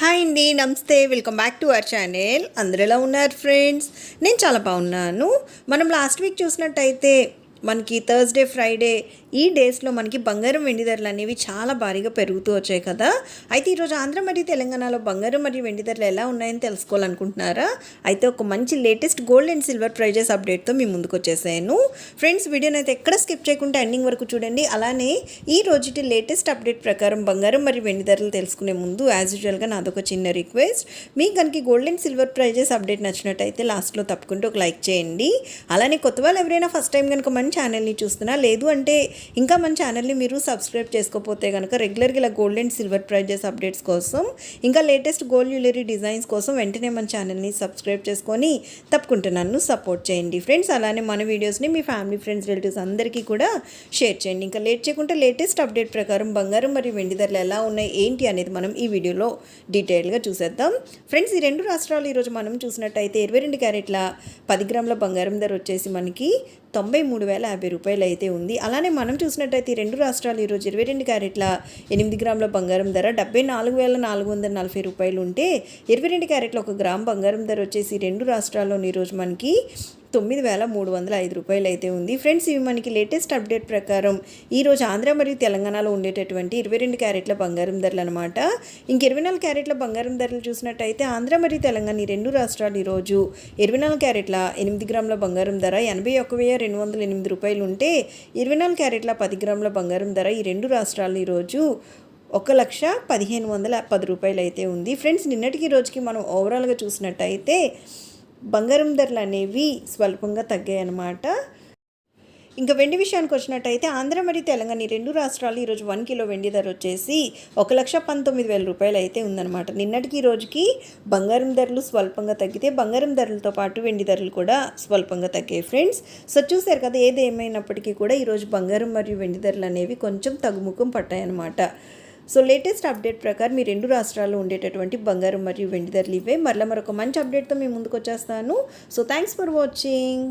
Hi అండి నమస్తే. Welcome back to our channel అందరు ఎలా ఉన్నారు ఫ్రెండ్స్ నేను చాలా బాగున్నాను. మనం లాస్ట్ వీక్ చూసినట్టయితే మనకి థర్స్డే ఫ్రైడే ఈ డేస్లో మనకి బంగారం వెండి ధరలు అనేవి చాలా భారీగా పెరుగుతూ వచ్చాయి కదా. అయితే ఈరోజు ఆంధ్ర మరియు తెలంగాణలో బంగారం మరియు వెండి ధరలు ఎలా ఉన్నాయని తెలుసుకోవాలనుకుంటున్నారా? అయితే ఒక మంచి latest gold and silver prices అప్డేట్తో మీ ముందుకు వచ్చేసాను. ఫ్రెండ్స్ వీడియోని అయితే ఎక్కడ స్కిప్ చేయకుండా ఎండింగ్ వరకు చూడండి. అలానే ఈ రోజుటి లేటెస్ట్ అప్డేట్ ప్రకారం బంగారం మరియు వెండి ధరలు తెలుసుకునే ముందు యాజ్ యూజువల్గా నాదొక చిన్న రిక్వెస్ట్. మీకు కనుక gold and silver prices update నచ్చినట్టయితే లాస్ట్లో తప్పకుండా ఒక లైక్ చేయండి. అలానే కొత్త వాళ్ళు ఎవరైనా ఫస్ట్ టైం కనుక మన ఛానల్ని చూస్తున్నా లేదు అంటే ఇంకా మన ఛానల్ని మీరు సబ్స్క్రైబ్ చేసుకోకపోతే కనుక రెగ్యులర్గా ఇలా gold and silver prices updates కోసం ఇంకా లేటెస్ట్ గోల్డ్ జ్యువెలరీ డిజైన్స్ కోసం వెంటనే మన ఛానల్ని సబ్స్క్రైబ్ చేసుకొని తప్పకుండా నన్ను సపోర్ట్ చేయండి. ఫ్రెండ్స్ అలానే మన వీడియోస్ని మీ ఫ్యామిలీ ఫ్రెండ్స్ రిలేటివ్స్ అందరికీ కూడా షేర్ చేయండి. ఇంకా లేట్ చేయకుండా లేటెస్ట్ అప్డేట్ ప్రకారం బంగారం మరియు వెండి ధరలు ఎలా ఉన్నాయి ఏంటి అనేది మనం ఈ వీడియోలో డీటెయిల్గా చూసేద్దాం. ఫ్రెండ్స్ ఈ రెండు రాష్ట్రాలు ఈరోజు మనం చూసినట్టయితే ఇరవై రెండు క్యారెట్ల పది గ్రాముల బంగారం ధర వచ్చేసి మనకి తొంభై మూడు వేల యాభై రూపాయలు అయితే ఉంది. అలానే మనం చూసినట్టయితే ఈ రెండు రాష్ట్రాలు ఈరోజు ఇరవై రెండు క్యారెట్ల ఎనిమిది గ్రాముల బంగారం ధర డెబ్బై నాలుగు వేల నాలుగు వందల నలభై రూపాయలు ఉంటే ఇరవై రెండు క్యారెట్ల ఒక గ్రామ్ బంగారం ధర వచ్చేసి రెండు రాష్ట్రాల్లోని ఈరోజు మనకి తొమ్మిది వేల మూడు వందల ఐదు రూపాయలు అయితే ఉంది. ఫ్రెండ్స్ ఇవి మనకి లేటెస్ట్ అప్డేట్ ప్రకారం ఈరోజు ఆంధ్ర మరియు తెలంగాణలో ఉండేటటువంటి ఇరవై రెండు క్యారెట్ల బంగారం ధరలు అనమాట ఇంక ఇరవై నాలుగు క్యారెట్ల బంగారం ధరలు చూసినట్టయితే ఆంధ్ర మరియు తెలంగాణ ఈ రెండు రాష్ట్రాలు ఈరోజు ఇరవై నాలుగు క్యారెట్ల ఎనిమిది గ్రాముల బంగారం ధర ఎనభై ఒక వెయ్యి రెండు వందల ఎనిమిది రూపాయలు ఉంటే ఇరవై నాలుగు క్యారెట్ల పది గ్రాముల బంగారం ధర ఈ రెండు రాష్ట్రాలు ఈరోజు ఒక లక్ష పదిహేను వందల పది రూపాయలు అయితే ఉంది. ఫ్రెండ్స్ నిన్నటికి రోజుకి మనం ఓవరాల్గా చూసినట్టయితే బంగారం ధరలు అనేవి స్వల్పంగా తగ్గాయన్నమాట. ఇంకా వెండి విషయానికి వచ్చినట్టయితే ఆంధ్ర మరియు తెలంగాణ ఈ రెండు రాష్ట్రాలు ఈరోజు వన్ కిలో వెండి ధర వచ్చేసి ఒక లక్ష పంతొమ్మిది వేల రూపాయలు అయితే ఉందన్నమాట. నిన్నటికి ఈ రోజుకి బంగారం ధరలు స్వల్పంగా తగ్గితే బంగారం ధరలతో పాటు వెండి ధరలు కూడా స్వల్పంగా తగ్గాయి ఫ్రెండ్స్. సో చూసారు కదా ఏది ఏమైనప్పటికీ కూడా ఈరోజు బంగారం మరియు వెండి ధరలు అనేవి కొంచెం తగ్గుముఖం పట్టాయన్నమాట. సో లేటెస్ట్ అప్డేట్ ప్రకారం మీ రెండు రాష్ట్రాల్లో ఉండేటటువంటి బంగారం మరియు వెండి ధరలు ఇవే. మరలా మరొక మంచి అప్డేట్తో మీ ముందుకు వచ్చేస్తాను. So thanks for watching